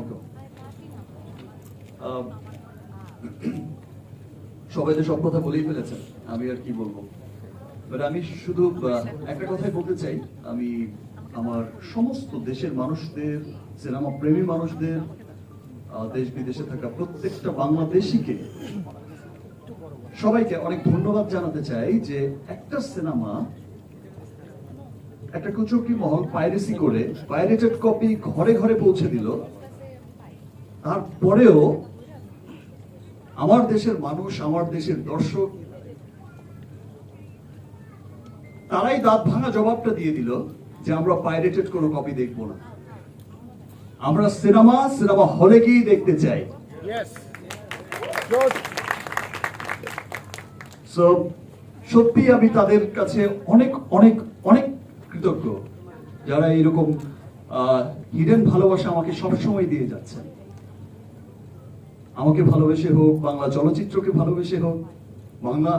আলাইকুম সবাই তো সব কথা বলেই ফেলেছেন আমি আর কি বলব। বাট আমি শুধু একটা কথাই বলতে চাই। আমি আমার সমস্ত দেশের মানুষদের সিনেমা প্রেমী মানুষদের দেশ বিদেশে থাকা প্রত্যেকটা বাংলাদেশিকে সবাইকে অনেক ধন্যবাদ জানাতে চাই যে একটা সিনেমা একটা কুচকি মহল পাইরেসি করে পাইরেটেড কপি ঘরে ঘরে পৌঁছে দিল। তারপরেও আমার দেশের মানুষ আমার দেশের দর্শক তারাই দাঁত ভাঙা জবাবটা দিয়ে দিল যে আমরা পাইরেটেড কোনো কপি দেখব না। আমরা সিনেমা সিনেমা হলে গিয়েই দেখতে চাই। সত্যি আমি তাদের কাছে অনেক অনেক অনেক কৃতজ্ঞ যারা এরকম হিডেন ভালোবাসা আমাকে সবসময় দিয়ে যাচ্ছেন। আমাকে ভালোবেসে হোক, বাংলা চলচ্চিত্রকে ভালোবেসে হোক, বাংলা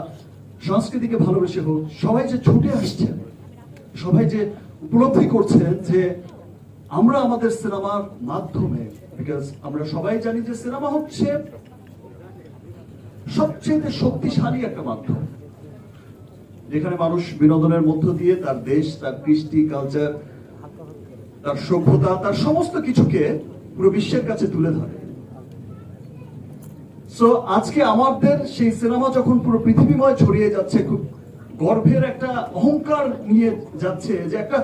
সংস্কৃতিকে ভালোবেসে হোক, সবাই যে ছুটে আসছেন সবাই যে উপলব্ধি করছেন যে আমরা আমাদের সিনেমার মাধ্যমে বিকজ আমরা সবাই জানি যে সিনেমা হচ্ছে সবচেয়ে শক্তিশালী একটা মাধ্যম। যেখানে মানুষ বিনোদনের মধ্য দিয়ে তার দেশ, তার কৃষ্টি কালচার তার সভ্যতা, তার সমস্ত কিছুকে পুরো বিশ্বের কাছে তুলে ধরে। সো আজকে আমাদের সেই সিনেমা যখন পুরো পৃথিবীময় ছড়িয়ে যাচ্ছে, খুব গর্বের একটা অহংকার নিয়ে যাচ্ছে, যে একটা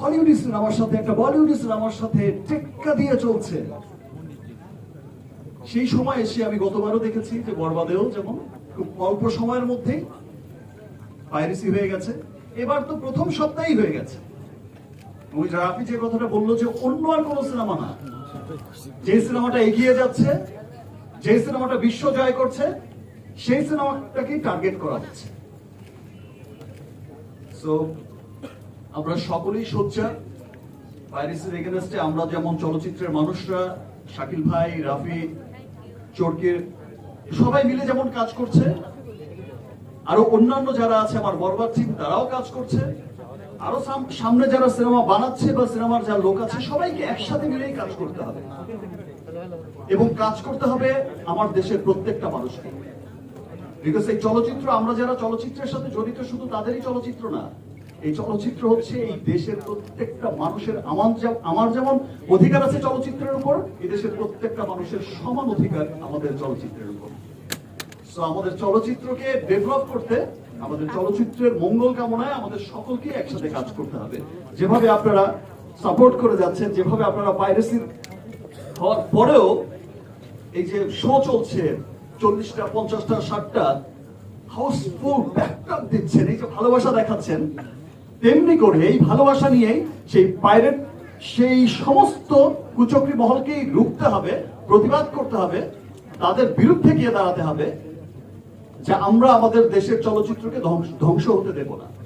হলিউডি সিনেমার সাথে, একটা বলিউডি সিনেমার সাথে টেক্কা দিয়ে চলছে। সেই সময় এসে আমি গতবারও দেখেছি যে বরবাদেও যেমন খুব অল্প সময়ের মধ্যেই পাইরেসি হয়ে গেছে। এবার তো প্রথম সপ্তাহেই হয়ে গেছে। ওই রাফি যে কথাটা বলল যে অন্য আর কোনো সিনেমা না। যে সিনেমাটা এগিয়ে যাচ্ছে যে সিনেমাটা বিশ্ব জয় করছে, সেই সিনেমাটাকেই টার্গেট করা হচ্ছে। সো আমরা সকলেই সোচ্চার। পাইরেসির এগেনস্টে আমরা যেমন চলচ্চিত্রের মানুষরা, শাকিল ভাই, রাফি, চোরকের, সবাই মিলে যেমন কাজ করছে, আরও অন্যান্য যারা আছে আমার বরবাদ টিম তারাও কাজ করছে। আরও সাম- সামনে যারা সিনেমা বানাচ্ছে বা সিনেমার যারা লোক আছে, সবাইকে একসাথে মিলেই কাজ করতে হবে। এবং কাজ করতে হবে আমার দেশের প্রত্যেকটা মানুষকে। বিকজ এই চলচ্চিত্র, আমরা যারা চলচ্চিত্রের সাথে জড়িত, শুধু তাদেরই চলচ্চিত্র না, এই চলচ্চিত্র হচ্ছে এই দেশের প্রত্যেকটা মানুষের, আমার যেমন অধিকার আছে চলচ্চিত্রের উপর, এই দেশের প্রত্যেকটা মানুষের সমান অধিকার আমাদের চলচ্চিত্রের উপর। সো আমাদের চলচ্চিত্রকে ডেভেলপ করতে, আমাদের চলচ্চিত্রের মঙ্গল কামনায় আমাদের সকলকে একসাথে কাজ করতে হবে। যেভাবে আপনারা সাপোর্ট করে যাচ্ছেন, যেভাবে আপনারা পাইরেসির হওয়ার পরেও এই যে শো চলছে, চল্লিশটা, পঞ্চাশটা, ষাটটা, হাউসফুল ব্যাকআপ দিচ্ছেন, এই যে ভালোবাসা দেখাচ্ছেন, তেমনি করে এই ভালোবাসা নিয়েই সেই পাইরেট, সেই সমস্ত কুচক্রী মহলকেই রুখতে হবে, প্রতিবাদ করতে হবে, তাদের বিরুদ্ধে গিয়ে দাঁড়াতে হবে, যে আমরা আমাদের দেশের চলচ্চিত্রকে ধ্বংস- ধ্বংস হতে দেব না।